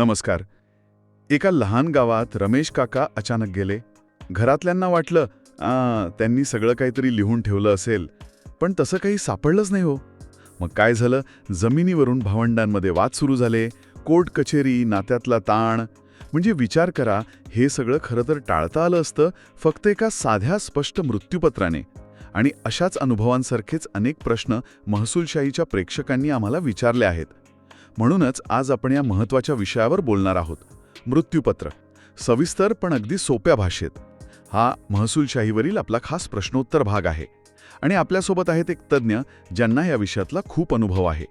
नमस्कार. एका लहान गावात रमेश काका अचानक गेले. घरातल्यांना वाटलं त्यांनी सगळं काहीतरी लिहून ठेवलं असेल पण तसं काही सापडलंच नाही हो. मग काय झालं? जमिनीवरून भावंडांमध्ये वाद सुरू झाले. कोर्ट कचेरी नात्यातला ताण. म्हणजे विचार करा हे सगळं खरं तर टाळता आलं असतं फक्त एका साध्या स्पष्ट मृत्यूपत्राने. आणि अशाच अनुभवांसारखेच अनेक प्रश्न महसूलशाहीच्या प्रेक्षकांनी आम्हाला विचारले आहेत. म्हणूनच आज आपण या महत्त्वाच्या विषयावर बोलणार आहोत. मृत्यूपत्र. सविस्तर पण अगदी सोप्या भाषेत. हा महसूलशाहीवरील आपला खास प्रश्नोत्तर भाग आहे. आणि आपल्यासोबत आहेत एक तज्ज्ञ ज्यांना या विषयातला खूप अनुभव आहे.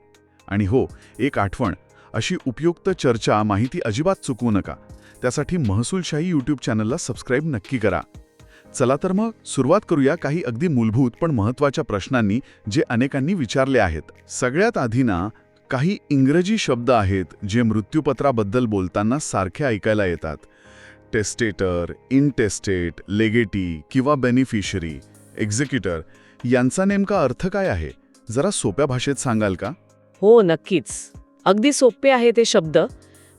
आणि हो एक आठवण. अशी उपयुक्त चर्चा माहिती अजिबात चुकवू नका. त्यासाठी महसूलशाही यूट्यूब चॅनलला सबस्क्राईब नक्की करा. चला तर मग सुरुवात करूया काही अगदी मूलभूत पण महत्त्वाच्या प्रश्नांनी जे अनेकांनी विचारले आहेत. सगळ्यात आधी ना काही इंग्रजी शब्द आहेत जे मृत्यूपत्राबद्दल बोलताना सारखे ऐकायला येतात. टेस्टेटर इनटेस्टेट लेगेटी किंवा बेनिफिशरी एक्झिक्युटर यांचा नेमका अर्थ काय आहे? जरा सोप्या भाषेत सांगाल का? हो नक्कीच. अगदी सोपे आहे ते शब्द.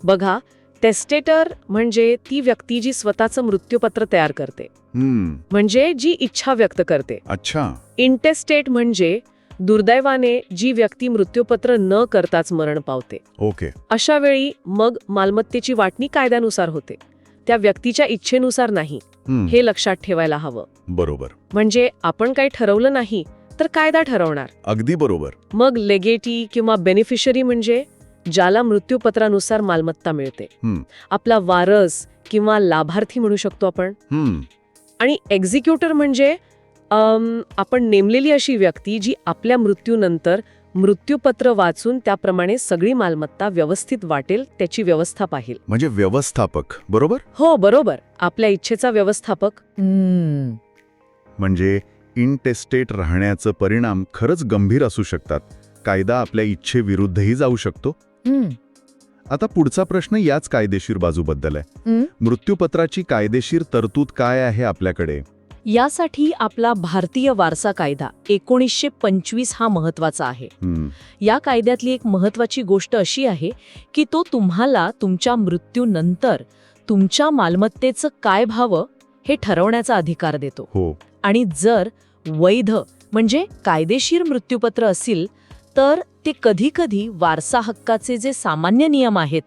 बघा टेस्टेटर म्हणजे ती व्यक्ती जी स्वतःचं मृत्यूपत्र तयार करते. म्हणजे जी इच्छा व्यक्त करते. अच्छा. इंटेस्टेट म्हणजे दुर्दैवाने जी व्यक्ती मृत्यूपत्र न करताच मरण पावते. ओके. अशा वेळी मग मालमत्तेची वाटणी कायद्यानुसार होते. त्या व्यक्तीच्या इच्छेनुसार नाही. हे लक्षात ठेवायला हवं. बरोबर. म्हणजे आपण काही ठरवलं नाही तर कायदा ठरवणार. अगदी बरोबर. मग लेगेटी किंवा बेनिफिशरी म्हणजे ज्याला मृत्यूपत्रानुसार मालमत्ता मिळते. आपला वारस किंवा लाभार्थी म्हणू शकतो आपण. हम्म. आणि एक्झिक्युटर म्हणजे आपण नेमलेली अशी व्यक्ती जी आपल्या मृत्यूनंतर मृत्यूपत्र वाचून त्याप्रमाणे सगळी मालमत्ता व्यवस्थित वाटेल त्याची व्यवस्था पाहिल. म्हणजे व्यवस्थापक बरोबर? हो बरोबर. आपल्या इच्छेचा व्यवस्थापक. म्हणजे इनटेस्टेट राहण्याचं परिणाम खरंच गंभीर असू शकतात. कायदा आपल्या इच्छेविरुद्धही जाऊ शकतो. आता पुढचा प्रश्न याच कायदेशीर बाजूबद्दल आहे. हं? मृत्यूपत्राची कायदेशीर तरतूद काय आहे आपल्याकडे? यासाठी आपला भारतीय वारसा कायदा एकोणीसशे पंचवीस हा महत्त्वाचा आहे. हं, या कायद्यातली एक महत्वाची गोष्ट अशी आहे की तो तुम्हाला तुमच्या मृत्यूनंतर तुमच्या मालमत्तेचं काय व्हावं हे ठरवण्याचा अधिकार देतो. हो. आणि जर वैध म्हणजे कायदेशीर मृत्यूपत्र असेल तर ते कधीकधी वारसा हक्काचे जे सामान्य नियम आहेत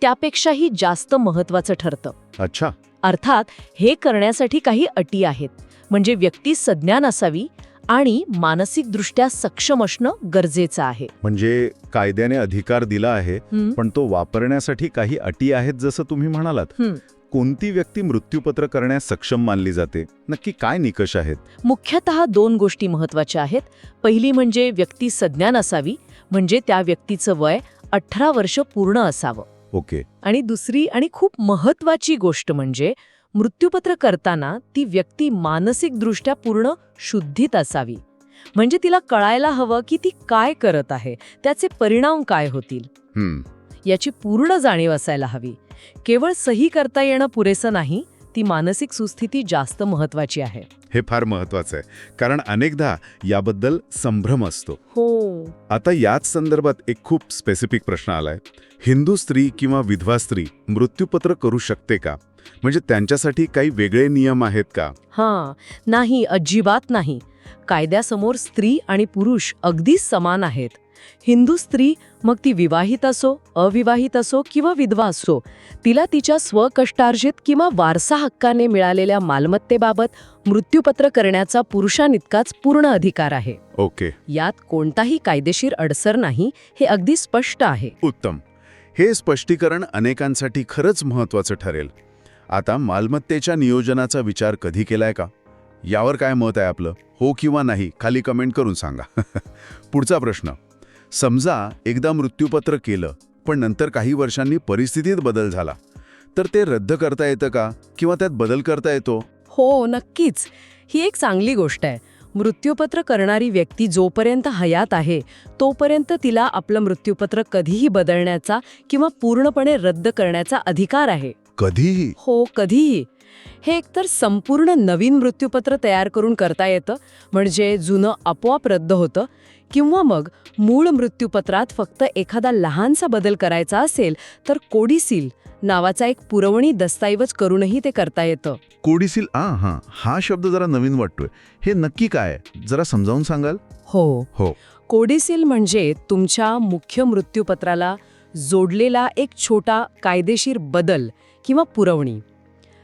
त्यापेक्षाही जास्त महत्वाचं ठरतं. अच्छा. अर्थात हे करण्यासाठी काही अटी आहेत. म्हणजे व्यक्ती सज्ञान असावी आणि मानसिकदृष्ट्या सक्षम असणं गरजेचं आहे. म्हणजे कायद्याने अधिकार दिला आहे पण तो वापरण्यासाठी काही अटी आहेत जसं तुम्ही म्हणालात. कोणती व्यक्ती मृत्यूपत्र करण्यास सक्षम मानली जाते? नक्की काय निकष आहेत? मुख्यतः दोन गोष्टी महत्त्वाच्या आहेत. पहिली म्हणजे व्यक्ती सज्ञान असावी म्हणजे त्या व्यक्तीचं वय अठरा वर्ष पूर्ण असावं. ओके. आणि दुसरी आणि खूप महत्वाची गोष्ट म्हणजे मृत्यूपत्र करताना ती व्यक्ती मानसिकदृष्ट्या पूर्ण शुद्धीत असावी. म्हणजे तिला कळायला हवं की ती काय करत आहे त्याचे परिणाम काय होतील. याची पूर्ण जाणीव असायला हवी. केवळ सही करता येणं पुरेसं नाही ती मानसिक सुस्थिती जास्त महत्वाची आहे. हे फार महत्वाचं आहे. कारण अनेकदा याबद्दल संभ्रम असतो. हो. आता याच संदर्भात एक खूप स्पेसिफिक प्रश्न आलाय. हिंदू स्त्री किंवा विधवा स्त्री मृत्यूपत्र करू शकते का? म्हणजे त्यांच्यासाठी काही वेगळे नियम आहेत का? हां. नाही अजिबात नाही. कायद्यासमोर स्त्री आणि पुरुष अगदीच समान आहेत. हिंदू स्त्री मग ती विवाहित असो अविवाहित असो किंवा विधवा असो तिला तिच्या स्वकष्टार्जित किंवा वारसा हक्काने मिळालेल्या मालमत्तेबाबत मृत्यूपत्र करण्याचा पुरुषांइतकाच पूर्ण अधिकार आहे. ओके. यात कोणताही कायदेशीर अडसर नाही हे अगदी स्पष्ट आहे. उत्तम. हे स्पष्टीकरण अनेकांसाठी खरंच महत्वाचं ठरेल. आता मालमत्तेच्या नियोजनाचा विचार कधी केलाय का? यावर काय मत आहे आपलं? हो किंवा नाही खाली कमेंट करून सांगा. पुढचा प्रश्न. समजा एकदा मृत्यूपत्र केलं पण नंतर काही वर्षांनी परिस्थितीत बदल झाला. तर ते रद्द करता येतं का? किंवा त्यात बदल करता येतो? हो नक्कीच. ही एक चांगली गोष्ट आहे. मृत्यूपत्र करणारी व्यक्ती जोपर्यंत हयात आहे तोपर्यंत तिला आपलं मृत्यूपत्र कधीही बदलण्याचा किंवा पूर्णपणे रद्द करण्याचा अधिकार आहे. कधीही? हो कधीही. हे एकतर संपूर्ण नवीन मृत्यूपत्र तयार करून करता येतं म्हणजे जुनं आपोआप रद्द होतं किंवा मग मूळ मृत्यूपत्रात फक्त एखादा लहानसा बदल करायचा असेल तर कोडिसील नावाचा एक पुरवणी दस्तऐवज करूनही ते करता येतं. कोडिसील आ हां हा शब्द जरा नवीन वाटतोय. हे नक्की काय? जरा समजावून सांगाल? हो. हो. कोडिसील म्हणजे तुमच्या मुख्य मृत्यूपत्राला जोडलेला एक छोटा कायदेशीर बदल किंवा पुरवणी.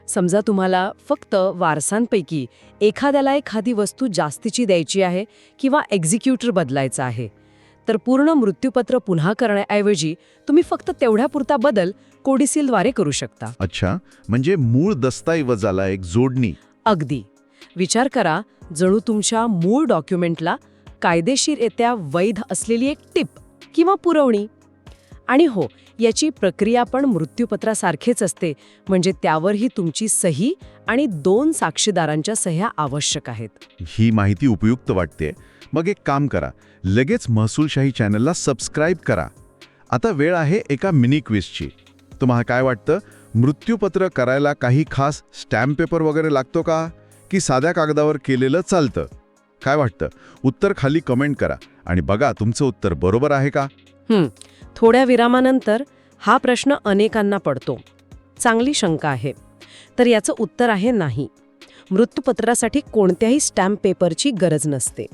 समजा तुम्हाला फक्त वारसांपैकी एखाद्याला एखादी वस्तू जास्तीची द्यायची आहे किंवा एक्झिक्युटर बदलायचा आहे तर पूर्ण मृत्यूपत्र पुन्हा करण्याऐवजी तुम्ही फक्त तेवढ्यापुरता बदल कोडिसीलद्वारे करू शकता. अच्छा म्हणजे मूळ दस्तऐवजाला एक जोडणी. अगदी. विचार करा जणू तुमच्या मूळ डॉक्युमेंटला कायदेशीररित्या वैध असलेली एक टिप किंवा पुरवणी. आणि हो याची प्रक्रिया पण मृत्यूपत्रासारखेच असते. म्हणजे त्यावरही तुमची सही आणि दोन साक्षीदारांच्या सह्या आवश्यक आहेत. ही माहिती उपयुक्त वाटते मग एक काम करा. लगेच महसूलशाही चॅनलला सबस्क्राईब करा. आता वेळ आहे एका मिनी क्विजची. तुम्हाला काय वाटतं? मृत्यूपत्र करायला काही खास स्टॅम्प पेपर वगैरे लागतो का? की साध्या कागदावर केलेलं चालतं? काय वाटतं? उत्तर खाली कमेंट करा. आणि बघा तुमचं उत्तर बरोबर आहे का? थोड्या विरामानंतर हा प्रश्न अनेकांना पडतो. चांगली शंका आहे. तर याचं उत्तर आहे नाही. मृत्यूपत्रासाठी कोणत्याही स्टॅम्प पेपरची गरज नसते.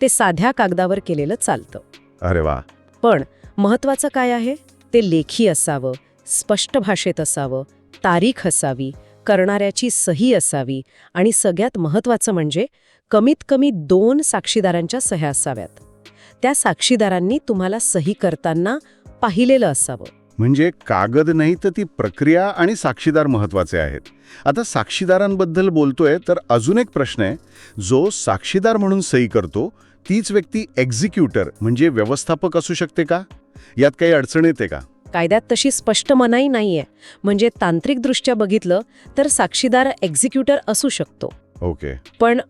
ते साध्या कागदावर केलेलं चालतं. अरे वा. पण महत्वाचं काय आहे? ते लेखी असावं स्पष्ट भाषेत असावं तारीख असावी करणाऱ्याची सही असावी आणि सगळ्यात महत्वाचं म्हणजे कमीत कमी दोन साक्षीदारांच्या सह्या असाव्यात. त्या साक्षीदारांनी तुम्हाला सही करताना पाहिलेलं असावं. म्हणजे कागद नाही तर ती प्रक्रिया आणि साक्षीदार महत्त्वाचे आहेत. आता साक्षीदारांबद्दल बोलतोय तर अजून एक प्रश्न आहे. जो साक्षीदार म्हणून सही करतो तीच व्यक्ती एक्झिक्युटर म्हणजे व्यवस्थापक असू शकते का? यात काही अडचण येते का? कायद्यात तशी स्पष्ट मनाई नाहीये. म्हणजे तांत्रिकदृष्ट्या बघितलं तर साक्षीदार एक्झिक्युटर असू शकतो. ओके. पण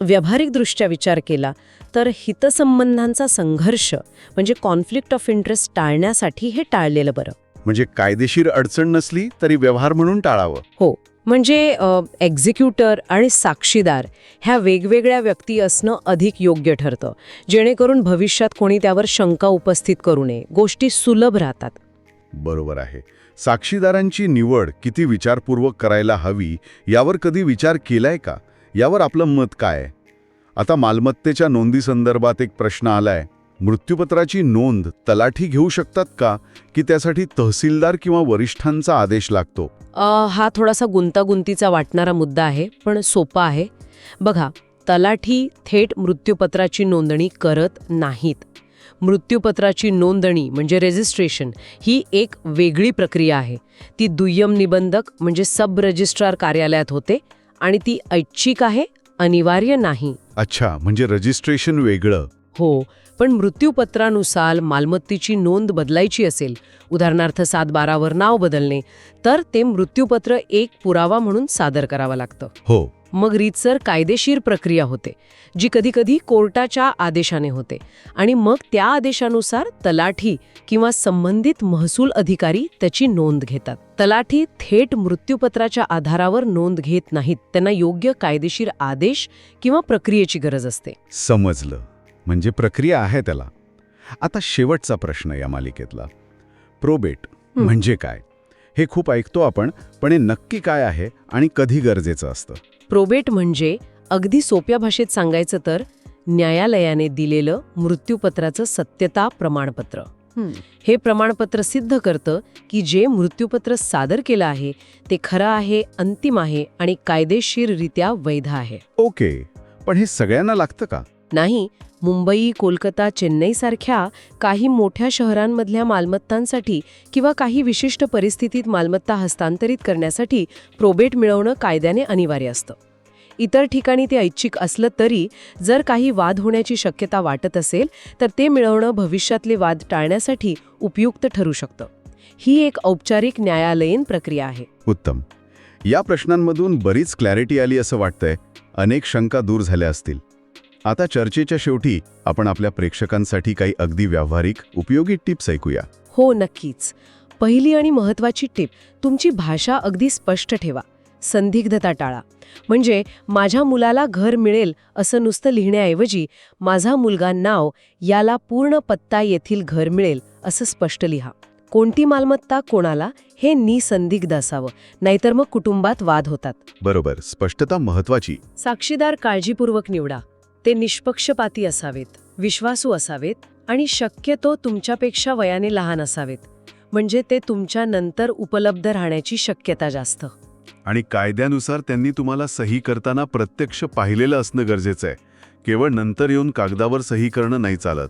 व्यावहारिकदृष्ट्या विचार केला तर हितसंबंधांचा संघर्ष म्हणजे कॉन्फ्लिक्ट ऑफ इंटरेस्ट टाळण्यासाठी हे टाळलेलं बरं. म्हणजे कायदेशीर अडचण नसली तरी व्यवहार म्हणून टाळावं. हो. म्हणजे एक्झिक्युटर आणि साक्षीदार ह्या वेगवेगळ्या व्यक्ती असणं अधिक योग्य ठरतं. जेणेकरून भविष्यात कोणी त्यावर शंका उपस्थित करू नये. गोष्टी सुलभ राहतात. बरोबर आहे. साक्षीदारांची निवड किती विचारपूर्वक करायला हवी यावर कधी विचार केलाय का? यावर आपलं मत काय? आहे? आता मालमत्तेच्या नोंदीसंदर्भात एक प्रश्न आलाय. मृत्यूपत्राची नोंद तलाठी घेऊ शकतात का? की त्यासाठी तहसीलदार किंवा वरिष्ठांचा आदेश लागतो? हा थोडासा गुंतागुंतीचा वाटणारा मुद्दा आहे पण सोपा आहे. बघा तलाठी थेट मृत्यूपत्राची नोंदणी करत नाहीत. मृत्यूपत्राची नोंदणी म्हणजे रेजिस्ट्रेशन ही एक वेगळी प्रक्रिया आहे. ती दुय्यम निबंधक म्हणजे सब रजिस्ट्रार कार्यालयात होते आणि ती ऐच्छिक आहे अनिवार्य नाही. अच्छा म्हणजे रजिस्ट्रेशन वेगळं. हो पण मृत्यूपत्रानुसार मालमत्तेची नोंद बदलायची असेल उदाहरणार्थ सात बारावर नाव बदलणे तर ते मृत्यूपत्र एक पुरावा म्हणून सादर करावं लागतं. हो. मग रीतसर कायदेशीर प्रक्रिया होते जी कधीकधी कोर्टाच्या आदेशाने होते आणि मग त्या आदेशानुसार तलाठी किंवा संबंधित महसूल अधिकारी त्याची नोंद घेतात. तलाठी थेट मृत्यूपत्राच्या आधारावर नोंद घेत नाहीत त्यांना योग्य कायदेशीर आदेश किंवा प्रक्रियेची गरज असते. समजलं. म्हणजे प्रक्रिया आहे त्याला. आता शेवटचा प्रश्न या मालिकेतला. प्रोबेट. म्हणजे काय? हे खूप ऐकतो आपण पण हे नक्की काय आहे आणि कधी गरजेचं असतं? प्रोबेट म्हणजे अगदी सोप्या भाषेत सांगायचं तर न्यायालयाने दिलेलं मृत्यूपत्राचं सत्यता प्रमाणपत्र. हे प्रमाणपत्र सिद्ध करतं की जे मृत्यूपत्र सादर केलं आहे ते खरं आहे अंतिम आहे आणि कायदेशीररित्या वैध आहे. ओके पण हे सगळ्यांना लागतं का? नाही मुंबई कोलकाता चेन्नईसारख्या काही मोठ्या शहरांमधल्या मालमत्तांसाठी किंवा काही विशिष्ट परिस्थितीत मालमत्ता हस्तांतरित करण्यासाठी प्रोबेट मिळवणं कायद्याने अनिवार्य असतं. इतर ठिकाणी ते ऐच्छिक असलं तरी जर काही वाद होण्याची शक्यता वाटत असेल तर ते मिळवणं भविष्यातले वाद टाळण्यासाठी उपयुक्त ठरू शकतं. ही एक औपचारिक न्यायालयीन प्रक्रिया आहे. उत्तम. या प्रश्नांमधून बरीच क्लॅरिटी आली असं वाटतंय. अनेक शंका दूर झाल्या असतील. आता चर्चेच्या शेवटी आपण आपल्या प्रेक्षकांसाठी काही अगदी व्यावहारिक उपयोगी टिप्स ऐकूया. हो नक्कीच. पहिली आणि महत्वाची टीप तुमची भाषा अगदी स्पष्ट ठेवा. संदिग्धता टाळा. म्हणजे माझ्या मुलाला घर मिळेल असं नुसतं लिहिण्याऐवजी माझा मुलगा नाव याला पूर्ण पत्ता येथील घर मिळेल असं स्पष्ट लिहा. कोणती मालमत्ता कोणाला हे निसंदिग्ध असावं नाहीतर मग कुटुंबात वाद होतात. बरोबर स्पष्टता महत्वाची साक्षीदार काळजीपूर्वक निवडा. ते निष्पक्षपाती असावेत विश्वासू असावेत आणि शक्यतो तुमच्यापेक्षा वयाने लहान असावेत म्हणजे ते तुमच्या नंतर उपलब्ध राहण्याची शक्यता जास्त. आणि कायद्यानुसार त्यांनी तुम्हाला सही करताना प्रत्यक्ष पाहिलेलं असणं गरजेचं आहे. केवळ नंतर येऊन कागदावर सही करणं नाही चालत.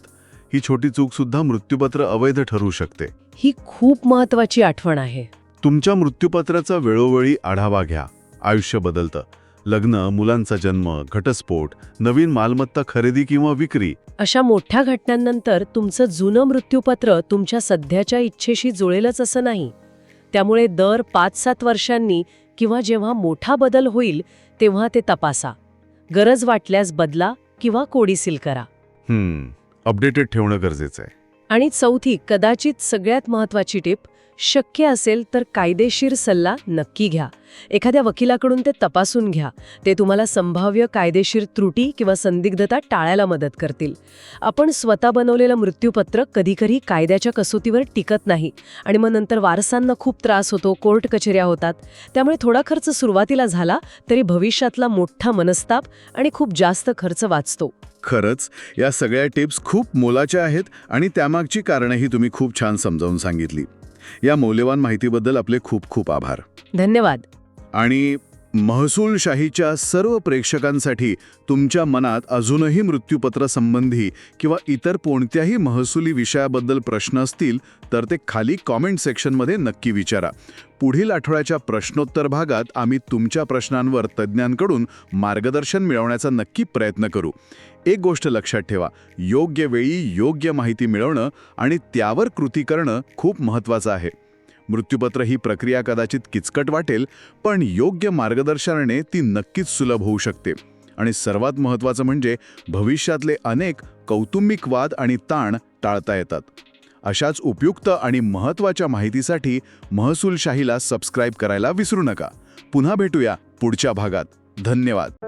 ही छोटी चूक सुद्धा मृत्यूपत्र अवैध ठरू शकते. ही खूप महत्वाची आठवण आहे. तुमच्या मृत्यूपत्राचा वेळोवेळी आढावा घ्या. आयुष्य बदलतं. लग्न मुलांचा जन्म घटस्फोट नवीन मालमत्ता खरेदी किंवा विक्री. अशा मोठ्या घटनांनंतर तुमचं जुनं मृत्यूपत्र तुमच्या सध्याच्या इच्छेशी जुळेलच असं नाही. त्यामुळे दर पाच सात वर्षांनी किंवा जेव्हा मोठा बदल होईल तेव्हा ते तपासा. गरज वाटल्यास बदला किंवा कोडीसील करा. अपडेटेड ठेवणं गरजेचं आहे. आणि चौथी कदाचित सगळ्यात महत्वाची टिप शक्य असेल तर कायदेशीर सल्ला नक्की घ्या. एखाद्या वकिलाकडून ते तपासून घ्या. ते तुम्हाला संभाव्य कायदेशीर त्रुटी किंवा संदिग्धता टाळायला मदत करतील. आपण स्वतः बनवलेलं मृत्यूपत्र कधीकधी कायद्याच्या कसोटीवर टिकत नाही आणि मग नंतर वारसांना खूप त्रास होतो कोर्ट कचेऱ्या होतात. त्यामुळे थोडा खर्च सुरुवातीला झाला तरी भविष्यातला मोठा मनस्ताप आणि खूप जास्त खर्च वाचतो. खरंच या सगळ्या टिप्स खूप मोलाच्या आहेत आणि त्यामागची कारणंही तुम्ही खूप छान समजावून सांगितली. या मौल्यवान माहितीबद्दल आपले खूप खूप आभार. धन्यवाद. आणि महसूलशाहीच्या सर्व प्रेक्षकांसाठी तुमच्या मनात अजूनही मृत्यूपत्र संबंधी किंवा इतर कोणत्याही महसुली विषयाबद्दल प्रश्न असतील तर ते खाली कॉमेंट सेक्शनमध्ये नक्की विचारा. पुढील आठवड्याच्या प्रश्नोत्तर भागात आम्ही तुमच्या प्रश्नांवर तज्ज्ञांकडून मार्गदर्शन मिळवण्याचा नक्की प्रयत्न करू. एक गोष्ट लक्षात ठेवा योग्य वेळी योग्य माहिती मिळवणं आणि त्यावर कृती करणं खूप महत्त्वाचं आहे. मृत्यूपत्र ही प्रक्रिया कदाचित किचकट वाटेल पण योग्य मार्गदर्शनाने ती नक्कीच सुलभ होऊ शकते. आणि सर्वात महत्त्वाचं म्हणजे भविष्यातले अनेक कौटुंबिक वाद आणि ताण टाळता येतात. अशाच उपयुक्त आणि महत्त्वाच्या माहितीसाठी महसूलशाहीला सबस्क्राईब करायला विसरू नका. पुन्हा भेटूया पुढच्या भागात. धन्यवाद.